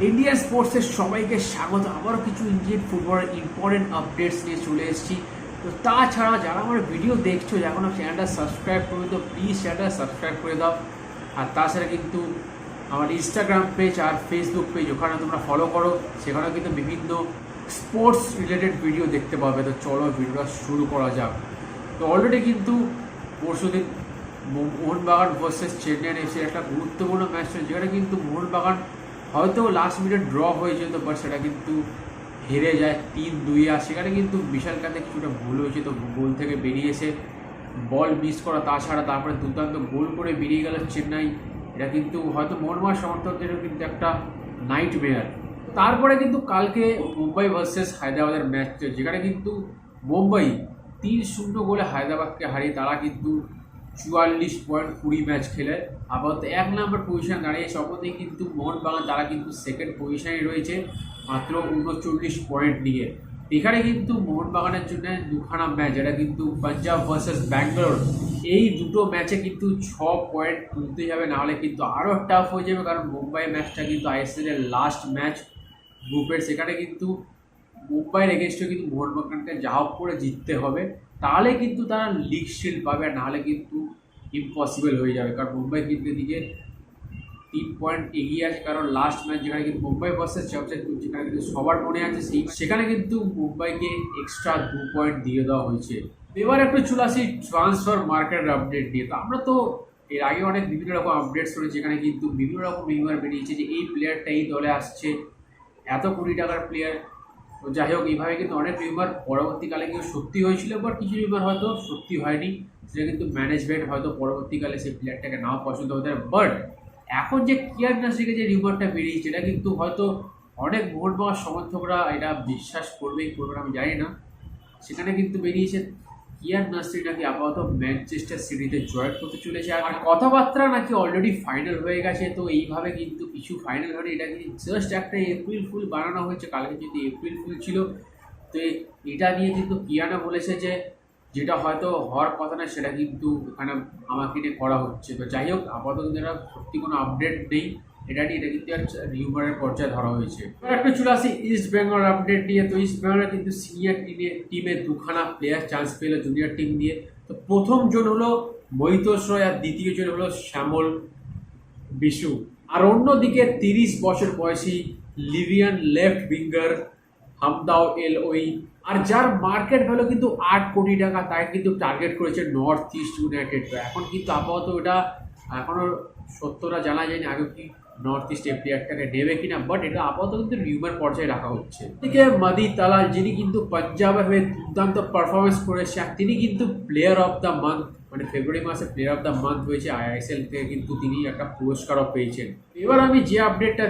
Indian স্পোর্টসের সবাইকে স্বাগত। আবারও কিছু ইন্ডিয়ান ফুটবলের ইম্পর্টেন্ট আপডেটস নিয়ে চলে এসেছি। তো তাছাড়া যারা আমার ভিডিও দেখছ এখনও চ্যানেলটা সাবস্ক্রাইব করে দাও প্লিজ চ্যানেলটা সাবস্ক্রাইব করে দাও। আর তাছাড়া কিন্তু আমার ইনস্টাগ্রাম পেজ আর ফেসবুক পেজ ওখানে তোমরা ফলো করো। সেখানেও কিন্তু বিভিন্ন স্পোর্টস রিলেটেড ভিডিও দেখতে পাবে। তো চলো ভিডিওটা শুরু করা যাক। তো অলরেডি কিন্তু পরশুদিন মো- মোহনবাগান ভার্সেস চেন্নাই এফসি একটা গুরুত্বপূর্ণ ম্যাচ ছিল যেখানে কিন্তু মোহনবাগান হয়তো লাস্ট মিনিট ড্র হয়ে যেত বাট সেটা কিন্তু হেরে যায় তিন দুই আর সেখানে কিন্তু বিশাল কাতে কিছুটা ভুল হয়েছে। তো গোল থেকে বেরিয়েছে বল মিস করা, তাছাড়া তারপরে দুর্দান্ত গোল করে বেরিয়ে গেল চেন্নাই। এটা কিন্তু হয়তো মোহনবাগান সমর্থকদেরও কিন্তু একটা নাইট মেয়ার তারপরে কিন্তু কালকে মুম্বাই ভার্সেস হায়দ্রাবাদের ম্যাচ যেখানে কিন্তু মুম্বাই তিন শূন্য গোলে হায়দ্রাবাদকে হারিয়ে তারা কিন্তু চুয়াল্লিশ পয়েন্ট কুড়ি ম্যাচ খেলে। আপাতত এক নম্বর পজিশন দাঁড়িয়েছে অপরদিকে কিন্তু মোহনবাগান, তারা কিন্তু সেকেন্ড পজিশনে রয়েছে, মাত্র উনচল্লিশ পয়েন্ট নিয়ে। এখানে কিন্তু মোহনবাগানের জন্য দুখানা ম্যাচ এটা কিন্তু পাঞ্জাব ভার্সেস ব্যাঙ্গালোর, এই দুটো ম্যাচে কিন্তু ছ পয়েন্ট তুলতে যাবে নাহলে কিন্তু আরও টাফ হয়ে যাবে, কারণ মুম্বাই ম্যাচটা কিন্তু আইএসএল এর লাস্ট ম্যাচ গ্রুপের সেখানে কিন্তু মুম্বাইয়ের এগেনস্টে কিন্তু মোহনবাগানকে যা হোক করে জিততে হবে। তাহলে কিন্তু তারা লিগ শিল্ড পাবে নাহলে কিন্তু ইম্পসিবল হয়ে যাবে। কারণ মুম্বাই কিন্তু এদিকে তিন পয়েন্ট এগিয়ে আছে, কারণ লাস্ট ম্যাচ যেখানে কিন্তু মুম্বাই ভার্সেস চ্যাম্পিয়ন যেখানে কিন্তু সবার মনে আছে সেই সেখানে কিন্তু মুম্বাইকে এক্সট্রা দু পয়েন্ট দিয়ে দেওয়া হয়েছে। এবার একটু চলে আসি ট্রান্সফার মার্কেটের আপডেট নিয়ে। তো আমরা তো এর আগে অনেক বিভিন্ন রকম আপডেটস করেছি যেখানে কিন্তু বিভিন্ন রকম রিমার বেরিয়েছে যে এই প্লেয়ারটা এই দলে আসছে, এত কোটি টাকার প্লেয়ার তো যাই হোক, এইভাবে কিন্তু অনেক রিউমার পরবর্তীকালে কিন্তু সত্যি হয়েছিল বা কিছু রিউমার হয়তো সত্যি হয়নি। সেটা কিন্তু ম্যানেজমেন্ট হয়তো পরবর্তীকালে সেই প্লেয়ারটাকে নাও পছন্দ হতে বাট এখন যে কিয়ার নাসরিকে যে রিউমারটা বেরিয়েছে, এটা কিন্তু হয়তো অনেক মোহনবাগান সমর্থকরা এটা বিশ্বাস করবেই করবে আমি জানি না। সেখানে কিন্তু বেরিয়েছে কিয়ার নাসরি নাকি আপাতত ম্যানচেস্টার সিটিতে জয়েন করতে চলেছে? আর কথাবার্তা নাকি অলরেডি ফাইনাল হয়ে গেছে, তো এইভাবে কিন্তু কিছু ফাইনাল হয়নি। এটা কিন্তু জাস্ট একটা এপ্রিল ফুল বানানো হয়েছে, কালকে যদি এপ্রিল ফুল ছিল, তো এটা নিয়ে কিন্তু কিয়ানা বলেছে যে যেটা হয়তো হওয়ার কথা না, সেটা কিন্তু এখানে আমাকে নিয়ে করা হচ্ছে। তো যাই হোক, আপাতত সত্যি কোনো আপডেট নেই। এটা নিয়ে এটা কিন্তু রিউমারের পর্যায়ে ধরা হয়েছে। একটু চলে আসি ইস্ট বেঙ্গল আপডেট নিয়ে। তো ইস্ট বেঙ্গলের কিন্তু সিনিয়র টিমে টিমে দুখানা প্লেয়ার চান্স পেল জুনিয়র টিম নিয়ে। তো প্রথম জন হলো মহিতোষ রয় আর দ্বিতীয় জন হলো শ্যামল বিশু। আর অন্যদিকে তিরিশ বছর বয়সী Libyan left winger Hamdou El ওই আর যার মার্কেট ভ্যালু কিন্তু আট কোটি টাকা, তাই কিন্তু টার্গেট করেছে নর্থ ইস্ট ইউনাইটেড এখন কিন্তু আপাতত এটা এখনও সত্যটা জানা যায়নি। আগে কি নর্থ ইস্ট এই প্লেয়ারটাকে নেবে কিনা বাট এটা আপাতত কিন্তু রিউমার পর্যায়ে রাখা হচ্ছে। এদিকে মাদি তালাল যিনি কিন্তু পাঞ্জাবের হয়ে দুর্দান্ত পারফরমেন্স করেছে তিনি কিন্তু প্লেয়ার অফ দ্য মান্থ মানে ফেব্রুয়ারি মাসে প্লেয়ার অফ দ্য মান্থ হয়েছে আইএসএল থেকে কিন্তু তিনি একটা পুরস্কারও পেয়েছেন। এবার আমি যে আপডেটটা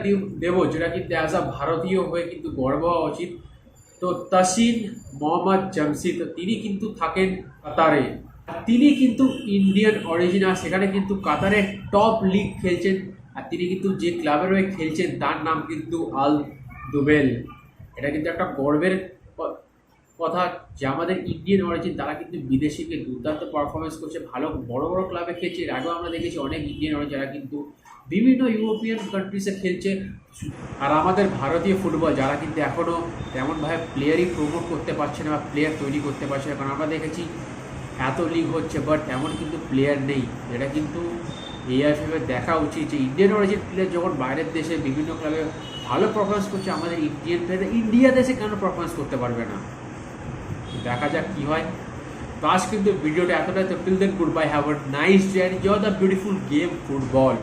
দেবো যেটা কিন্তু অ্যাজ আ ভারতীয় হয়ে কিন্তু গর্ব হওয়া উচিত তো তাসিন মোহাম্মদ জামসি তো তিনি কিন্তু থাকেন কাতারে। আর তিনি কিন্তু ইন্ডিয়ান অরিজিনাল সেখানে কিন্তু কাতারের টপ লিগ খেলছেন আর তিনি কিন্তু যে ক্লাবের হয়ে খেলছেন, তার নাম কিন্তু আল দুবেল। এটা কিন্তু একটা গর্বের কথা যে আমাদের ইন্ডিয়ান অরিজিন, তারা কিন্তু বিদেশিকে দুর্দান্ত পারফরমেন্স করছে। ভালো, বড় বড় ক্লাবে খেলছে। এর আগেও আমরা দেখেছি অনেক ইন্ডিয়ান অরিজিন যারা কিন্তু বিভিন্ন ইউরোপিয়ান কান্ট্রিজে খেলছে। আর আমাদের ভারতীয় ফুটবল যারা কিন্তু এখনও তেমনভাবে প্লেয়ারই প্রমোট করতে পারছে না বা প্লেয়ার তৈরি করতে পারছে না। কারণ আমরা দেখেছি এত লিগ হচ্ছে বাট তেমন কিন্তু প্লেয়ার নেই। এটা কিন্তু এআইএফএফ এর দেখা উচিত যে ইন্ডিয়ান অরিজিন প্লেয়ার যখন বাইরের দেশে বিভিন্ন ক্লাবে ভালো পারফরমেন্স করছে, আমাদের ইন্ডিয়ান প্লেয়ার ইন্ডিয়া দেশে কেন পারফরমেন্স করতে পারবে না? দেখা যাক কি হয়। তো আজ কিন্তু ভিডিওটা এতটাই তো till then good bye have a nice day enjoy the beautiful game football